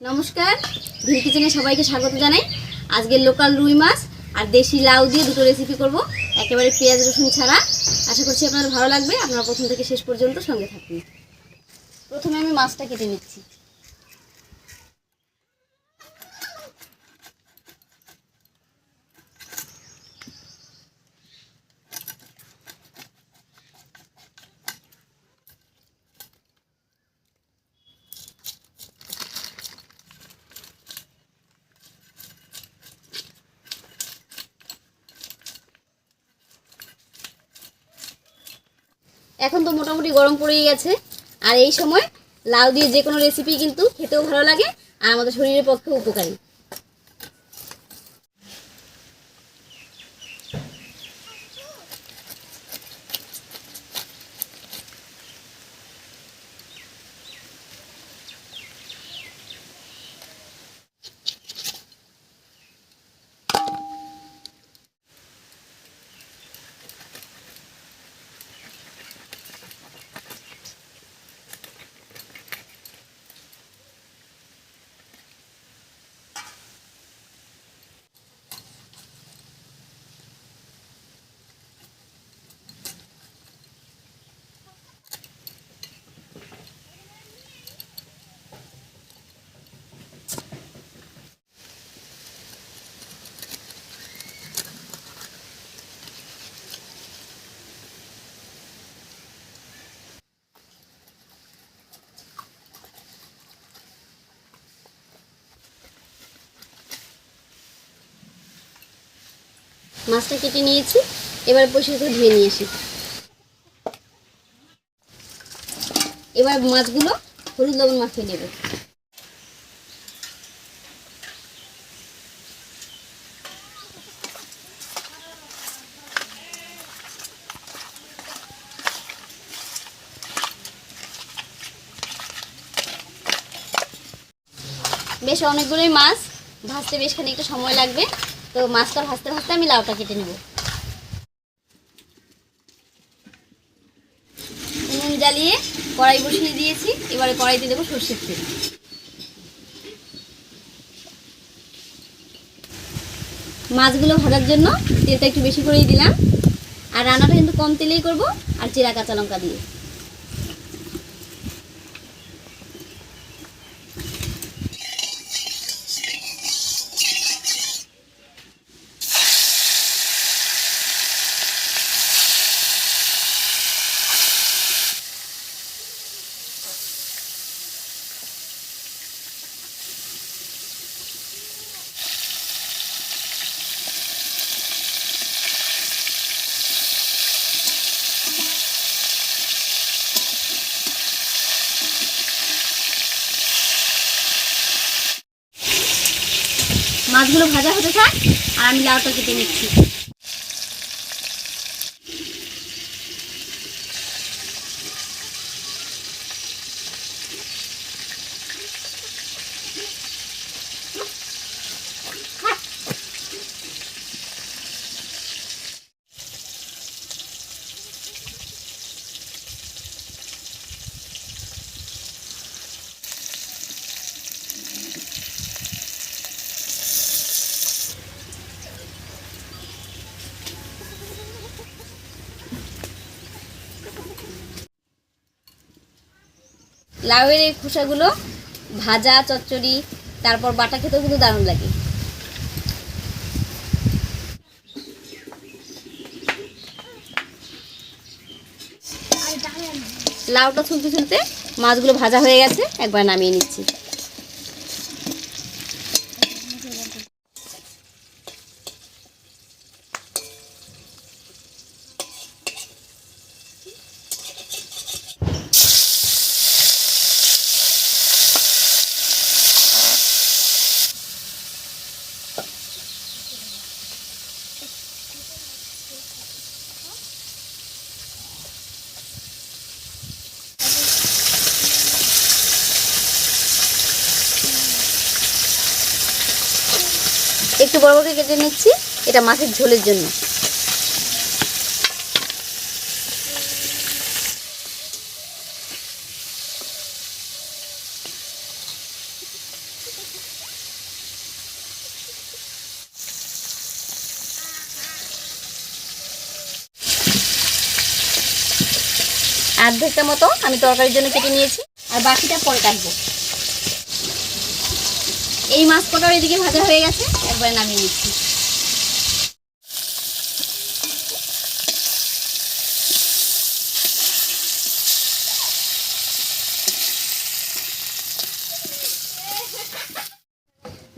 নমস্কার ভিড় কিচেনে সবাইকে স্বাগত জানাই। আজকে লোকাল রুই মাছ আর দেশি লাউ দিয়ে দুটো রেসিপি করব। একেবারে পেঁয়াজ, রসুন ছাড়া। আশা করছি আপনার ভালো লাগবে। আপনারা প্রথম থেকে শেষ পর্যন্ত সঙ্গে থাকবেন প্রথমে আমি মাছটা কেটে নিচ্ছি। এখন তো মোটামুটি গরম পড়েই গেছে। আর এই সময় লাউ দিয়ে যে কোনো রেসিপি কিন্তু খেতেও ভালো লাগে, আর আমাদের শরীরের পক্ষে উপকারী। মাছটা কেটে নিয়েছি, এবার করে ধুয়ে নিয়ে আসি এবার মাছগুলো হলুদ লবণ মাখিয়ে নেবে। বেশ অনেকগুলোই মাছ, ভাজতে বেশ খানিকটা সময় লাগবে। তো মাছটা ভাজতে ভাজতে আমি লাউটা কেটে নেব। নুন জ্বালিয়ে কড়াই বসিয়ে দিয়েছি। এবারে কড়াইতে দেবো সর্ষের তেল। মাছগুলো ভাজার জন্য তেলটা একটু বেশি করেই দিলাম। আর রান্নাটা কিন্তু কম তেলেই করব, আর জিরা কাঁচা লঙ্কা দিয়ে। মাছগুলো ভাজা হতে থাক আর আমি লাউটা কেটে নিচ্ছি। লাউয়ের এই খোসাগুলো ভাজা, চচ্চড়ি, তারপর বাটা খেতেও কিন্তু দারুণ লাগে। লাউটা ছুলতে ছুলতে মাছগুলো ভাজা হয়ে গেছে, একবার নামিয়ে নিচ্ছি। একটু বড় বড় কেটে নিচ্ছি। এটা মাছের ঝোলের জন্য। আধেকটা মতো আমি তরকারির জন্য কেটে নিয়েছি। আর বাকিটা পরে কাটবো। এই মাছ কটাও এদিকে ভাজা হয়ে গেছে? একবারে নামিয়ে নিচ্ছি।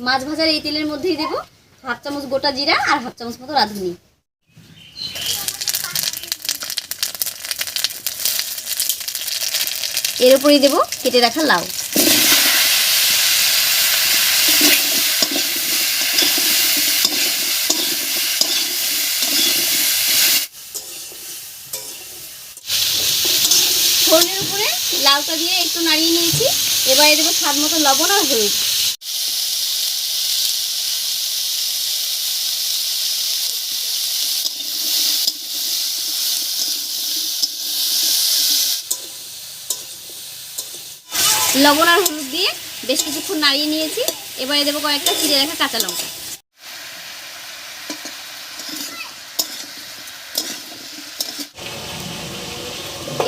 মাছ ভাজার এই তেলের মধ্যেই দেবো হাফ চামচ গোটা জিরা আর হাফ চামচ মতো রাঁধুনি। এর উপরেই দেবো কেটে রাখা লাউ। ফোড়নের উপরে লাউটা দিয়ে একটু নাড়িয়ে নিয়েছি। এবারে দেবো স্বাদ মতো লবণ আর হলুদ। লবণ আর হলুদ দিয়ে বেশ কিছুক্ষণ নাড়িয়ে নিয়েছি। এবারে দেবো কয়েকটা চিড়ে রাখা কাঁচা লঙ্কা।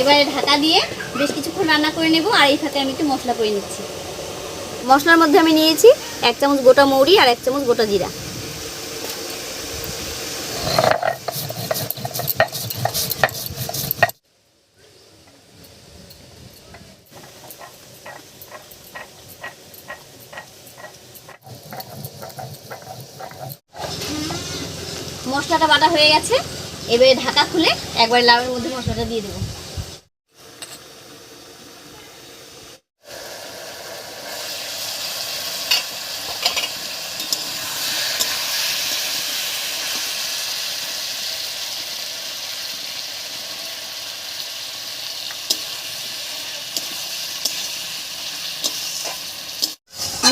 এবারে ঢাকা দিয়ে বেশ কিছুক্ষণ রান্না করে নেব, আর এই সাথে আমি একটু মশলা করে নিচ্ছি। মশলার মধ্যে আমি নিয়েছি এক চামচ গোটা মৌরি আর এক চামচ গোটা জিরা। মশলাটা বাটা হয়ে গেছে। এবারে ঢাকা খুলে একবার লাউয়ের মধ্যে মশলাটা দিয়ে দেবো।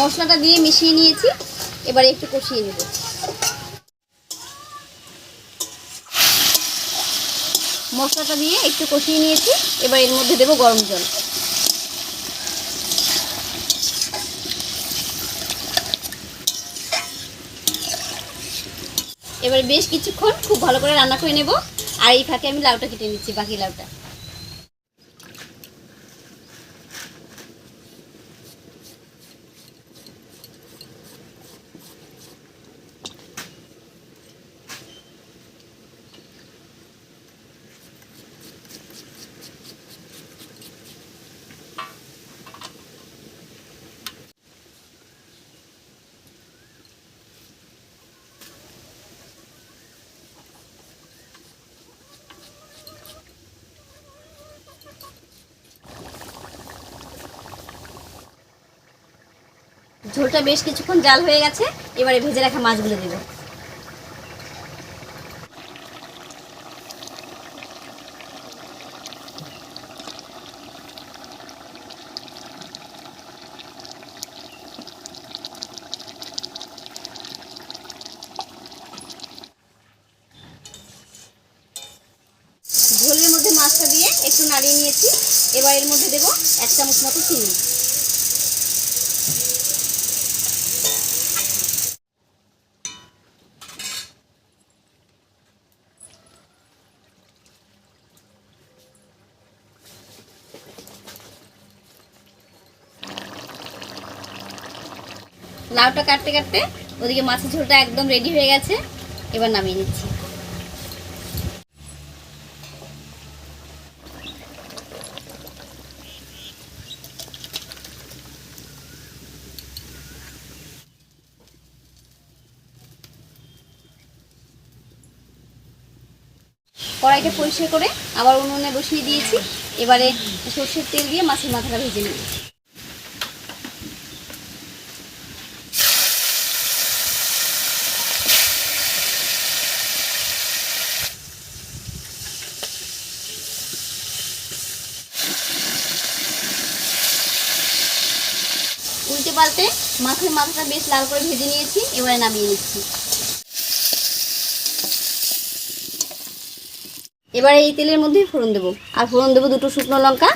মশলাটা দিয়ে মিশিয়ে নিয়েছি। এবারে একটু কষিয়ে নেব। মশলাটা দিয়ে একটু কষিয়ে নিয়েছি। এবার এর মধ্যে দেবো গরম জল। এবার বেশ কিছুক্ষণ খুব ভালো করে রান্না করে নেব। আর এই ফাঁকে আমি লাউটা কেটে নিচ্ছি, বাকি লাউটা। ঝোলটা বেশ কিছুক্ষণ জাল হয়ে গেছে, এবারে ভেজে রাখা মাছগুলো দেব। ঝোলের মধ্যে মাছটা দিয়ে একটু নাড়িয়ে নিয়েছি, এবার এর মধ্যে দেবো এক চামচ মতো চিনি। লাউটা কাটতে কাটতে ওদিকে মাছের ঝোলটা একদম রেডি হয়ে গেছে। এবার নামিয়ে নিচ্ছি। কড়াইটা পরিষ্কার করে আবার উনুনে বসিয়ে দিয়েছি। এবারে সর্ষের তেল দিয়ে মাছের মাথাটা ভেজে নিয়েছি মাছের মাথাটা বেশ লাল করে ভেজে নিয়েছি, এবারে নামিয়ে নিচ্ছি। এবারে এই তেলের মধ্যেই ফোড়ন দেবো। আর ফোড়ন দেবো দুটো শুকনো লঙ্কা,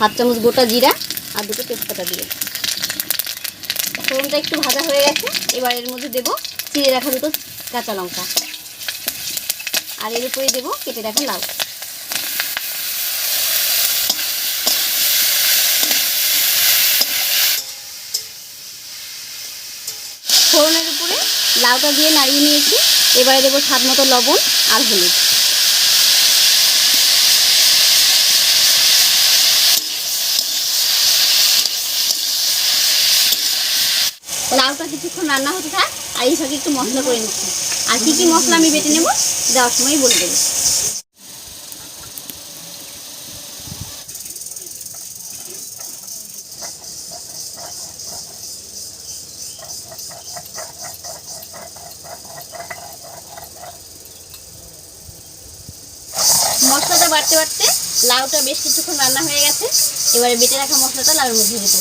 হাফ চামচ গোটা জিরা আর দুটো তেজপাতা দিয়ে। ফোড়নটা একটু ভাজা হয়ে গেছে, এবার এর মধ্যে দেবো চিড়ে রাখা দুটো কাঁচা লঙ্কা। আর এর উপরে দেবো কেটে রাখা লাউ ফোড়নের উপরে লাউটা দিয়ে নাড়িয়ে নিয়েছি। এবারে দেবো স্বাদ মতো লবণ আর হলুদ। লাউটা কিছুক্ষণ রান্না হতে থাক, আর এই সঙ্গে একটু মশলা করে নিচ্ছি। আর কী কী মশলা আমি বেটে নেব দেওয়ার সময় বলে দেবো মশলাটা বাড়তে বাড়তে লাউটা বেশ কিছুক্ষণ রান্না হয়ে গেছে। এবারে বেটে রাখা মশলাটা লাউয়ের মধ্যে দিতে।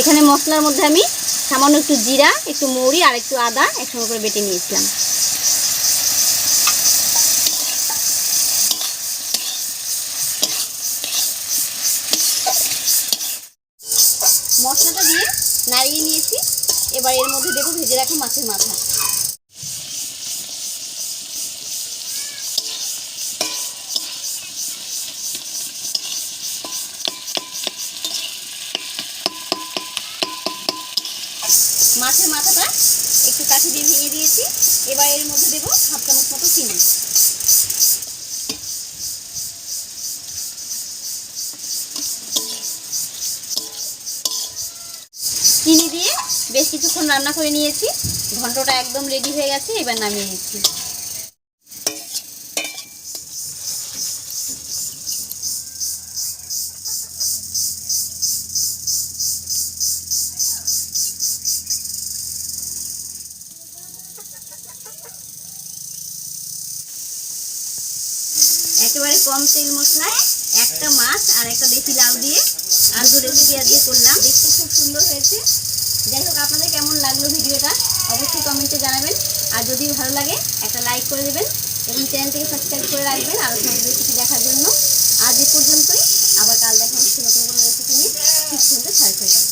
এখানে মশলার মধ্যে আমি সামান্য একটু জিরা, একটু মৌরি আর একটু আদা একসঙ্গে করে বেটে নিয়েছিলাম মশলাটা দিয়ে নাড়িয়ে নিয়েছি এবার এর মধ্যে দেবো ভেজে রাখা মাছের মাথা মাছের মাথাটা একটু কাঠি দিয়ে ভেঙে দিয়েছি। এবার এর মধ্যে দেবো হাফ চামচ মতো চিনি। চিনি দিয়ে বেশ কিছুক্ষণ রান্না করে নিয়েছি। ঘন্টটা একদম রেডি হয়ে গেছে, এবার নামিয়ে নিচ্ছি। একেবারে কম তেল মশলায় একটা মাছ আর একটা দেশি লাউ দিয়ে আর দু রেসিপি আজকে করলাম। দেখতে খুব সুন্দর হয়েছে। যাই হোক, আপনাদের কেমন লাগল ভিডিওটা অবশ্যই কমেন্টে জানাবেন। আর যদি ভালো লাগে, একটা লাইক করে দেবেন এবং চ্যানেলটিকে সাবস্ক্রাইব করে রাখবেন আরও সব রেসিপি দেখার জন্য। আজ এ পর্যন্তই। আবার কাল দেখা হচ্ছে নতুন কোনো রেসিপি নিয়ে। ঠিক সন্ধ্যে সাড়ে ছয়টা